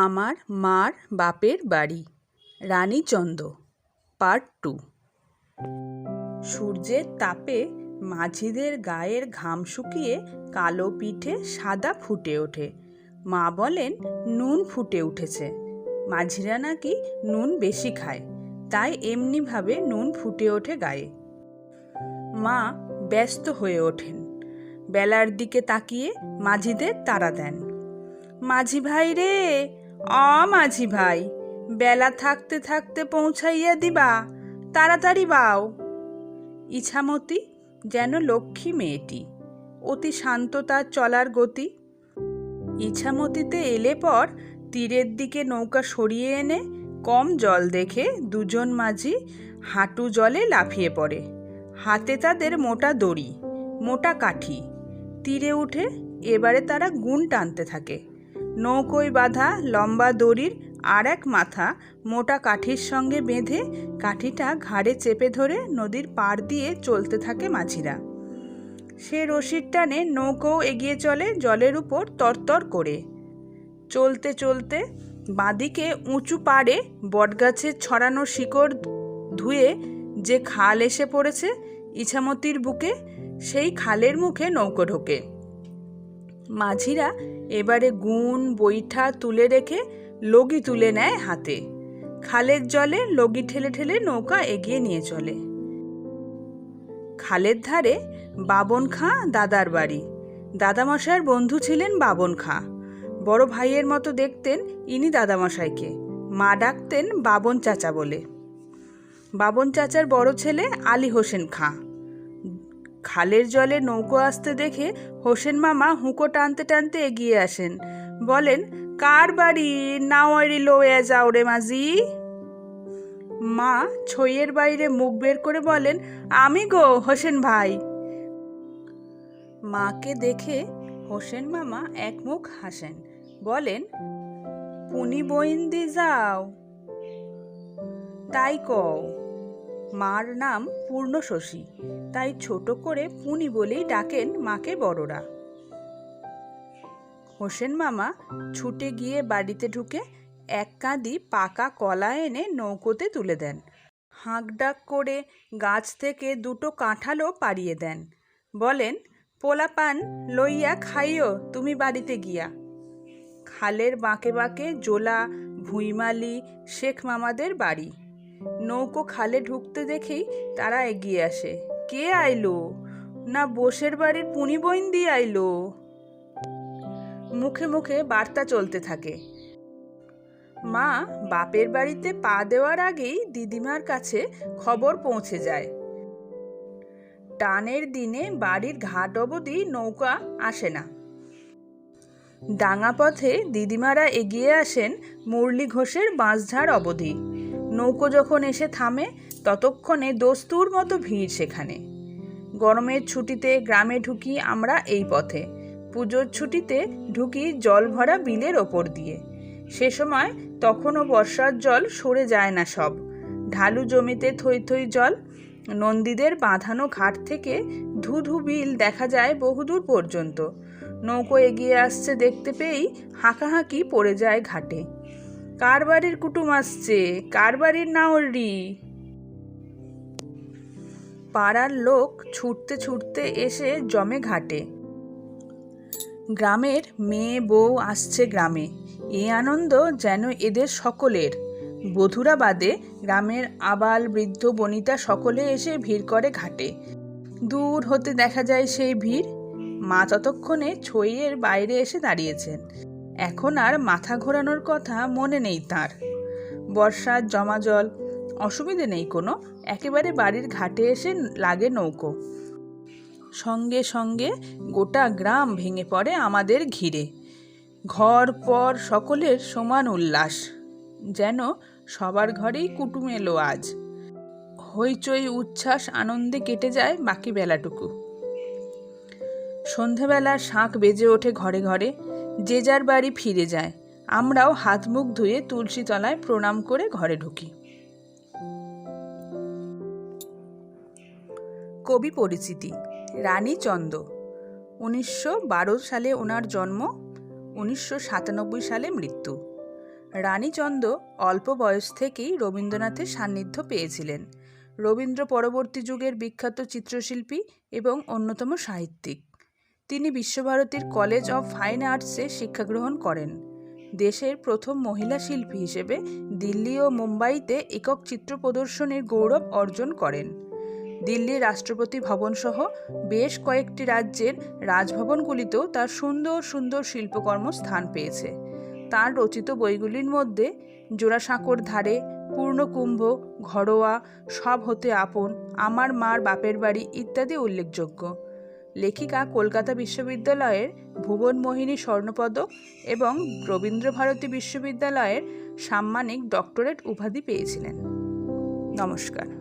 আমার মার বাপের বাড়ি রানীচন্দ পার্ট টু। সূর্যের তাপে মাঝিদের গায়ের ঘাম শুকিয়ে কালো পিঠে সাদা ফুটে ওঠে। মা বলেন, নুন ফুটে উঠেছে। মাঝিরা নাকি নুন বেশি খায়, তাই এমনিভাবে নুন ফুটে ওঠে গায়ে। মা ব্যস্ত হয়ে ওঠেন। বেলার দিকে তাকিয়ে মাঝিদের তাড়া দেন। মাঝি ভাই রে অ মাঝি ভাই, বেলা থাকতে থাকতে পৌঁছাইয়া দিবা, তাড়াতাড়ি বাও। ইছামতি যেন লক্ষ্মী মেয়েটি, অতি শান্ত তার চলার গতি। ইছামতিতে এলে পর তীরের দিকে নৌকা সরিয়ে এনে কম জল দেখে দুজন মাঝি হাঁটু জলে লাফিয়ে পড়ে। হাতে তাদের মোটা দড়ি, মোটা কাঠি। তীরে উঠে এবারে তারা গুণ টানতে থাকে। নৌকোয় বাঁধা লম্বা দড়ির আর এক মাথা মোটা কাঠির সঙ্গে বেঁধে কাঠিটা ঘাড়ে চেপে ধরে নদীর পাড় দিয়ে চলতে থাকে মাঝিরা। সে রশির টানে নৌকোও এগিয়ে চলে জলের উপর তরতর করে। চলতে চলতে বাঁদিকে উঁচু পাড়ে বটগাছের ছড়ানো শিকড় ধুয়ে যে খাল এসে পড়েছে, ইছামতির বুকে, সেই খালের মুখে নৌকো ঢোকে। মাঝিরা এবারে গুণ, বৈঠা তুলে রেখে লগি তুলে নেয় হাতে। খালের জলে লগি ঠেলে ঠেলে নৌকা এগিয়ে নিয়ে চলে। খালের ধারে বাবন খাঁ দাদার বাড়ি। দাদামশাইয়ের বন্ধু ছিলেন বাবন খাঁ। বড় ভাইয়ের মতো দেখতেন ইনি দাদামশাইকে। মা ডাকতেন বাবন চাচা বলে। বাবন চাচার বড় ছেলে আলী হোসেন খাঁ। খালের জলে নৌকো আসতে দেখে হোসেন মামা হুঁকো টানতে টানতে এগিয়ে আসেন। বলেন, কার বাড়ি? নাওয়ারি লোয়া যাও রে মাঝি। মা ছইয়ের বাইরে মুখ বের করে বলেন, আমি গো হোসেন ভাই। মাকে দেখে হোসেন মামা এক মুখ হাসেন, বলেন, পুনি বইন্দি যাও। তাই কও। মার নাম পূর্ণশশী, তাই ছোট করে পুনি বলেই ডাকেন মাকে বড়রা। হোসেন মামা ছুটে গিয়ে বাড়িতে ঢুকে এক কাঁদি পাকা কলা এনে নৌকোতে তুলে দেন। হাঁকডাক করে গাছ থেকে দুটো কাঁঠালও পাড়িয়ে দেন। বলেন পোলাপান লইয়া খাইও, তুমি বাড়িতে গিয়া। খালের বাঁকে বাঁকে জোলা, ভুঁইমালি, শেখ মামাদের বাড়ি। নৌকো খালে ঢুকতে দেখেই তারা এগিয়ে আসে। কে আইলো? না বসের বাড়ির পুনি বইন দিয়ে আইলো? মুখে মুখে বার্তা চলতে থাকে। মা, বাপের বাড়িতে পা দেওয়ার আগেই দিদিমার কাছে খবর পৌঁছে যায়। টানের দিনে বাড়ির ঘাট অবধি নৌকা আসে না। ডাঙা পথে দিদিমারা এগিয়ে আসেন মুরলি ঘোষের বাঁশঝাড় অবধি। নৌকো যখন এসে থামে, ততক্ষণে দস্তুর মতো ভিড় সেখানে। গরমের ছুটিতে গ্রামে ঢুকি আমরা এই পথে। পুজোর ছুটিতে ঢুকি জল ভরা বিলের ওপর দিয়ে। সে সময় তখনও বর্ষার জল সরে যায় না সব। ঢালু জমিতে থই থই জল, নন্দীদের বাঁধানো ঘাট থেকে ধু ধু বিল দেখা যায় বহুদূর পর্যন্ত। নৌকো এগিয়ে আসছে দেখতে পেয়েই হাঁকাহাঁকি পড়ে যায় ঘাটে। কার বাড়ির কুটুম আসছে? কার বাড়ির নাওরি পাড়ার লোক ছুটতে ছুটতে এসে জমে ঘাটে। গ্রামের মেয়ে, বউ আসছে গ্রামে। এ আনন্দ যেন এদের সকলের। বধুরা বাদে গ্রামের আবাল, বৃদ্ধ, বনিতা সকলে এসে ভিড় করে ঘাটে। দূর হতে দেখা যায় সেই ভিড়। মা ততক্ষণে ছইয়ের বাইরে এসে দাঁড়িয়েছেন। এখন আর মাথা ঘোরানোর কথা মনে নেই তার। বর্ষার জমা জল, অসুবিধে নেই কোনো, একেবারে বাড়ির ঘাটে এসে লাগে নৌকো। সঙ্গে সঙ্গে গোটা গ্রাম ভেঙে পড়ে আমাদের ঘিরে। ঘর, পর সকলের সমান উল্লাস। যেন সবার ঘরেই কুটুম এলো আজ। হইচই, উচ্ছ্বাস, আনন্দে কেটে যায় বাকি বেলাটুকু। সন্ধেবেলা শাঁখ বেজে ওঠে ঘরে ঘরে। যে যার বাড়ি ফিরে যায়, আমরাও হাত মুখ ধুয়ে তুলসী তলায় প্রণাম করে ঘরে ঢুকি। কবি পরিচিতি, রানী চন্দ। উনিশশো বারো সালে ওনার জন্ম, উনিশশো সাতানব্বই সালে মৃত্যু। রানীচন্দ অল্প বয়স থেকেই রবীন্দ্রনাথের সান্নিধ্য পেয়েছিলেন। রবীন্দ্র পরবর্তী যুগের বিখ্যাত চিত্রশিল্পী এবং অন্যতম সাহিত্যিক। তিনি বিশ্বভারতীর কলেজ অফ ফাইন আর্টসে শিক্ষাগ্রহণ করেন। দেশের প্রথম মহিলা শিল্পী হিসেবে দিল্লি ও মুম্বাইতে একক চিত্র প্রদর্শনীর গৌরব অর্জন করেন। দিল্লির রাষ্ট্রপতি ভবনসহ বেশ কয়েকটি রাজ্যের রাজভবনগুলিতেও তার সুন্দর সুন্দর শিল্পকর্ম স্থান পেয়েছে। তার রচিত বইগুলির মধ্যে জোড়াসাঁকোর ধারে, পূর্ণকুম্ভ, ঘরোয়া, সব হতে আপন, আমার মার বাপের বাড়ি ইত্যাদি উল্লেখযোগ্য। লেখিকা কলকাতা বিশ্ববিদ্যালয়ের ভুবন মোহিনী স্বর্ণপদক এবং রবীন্দ্রভারতী বিশ্ববিদ্যালয়ের সাম্মানিক ডক্টরেট উপাধি পেয়েছিলেন। নমস্কার।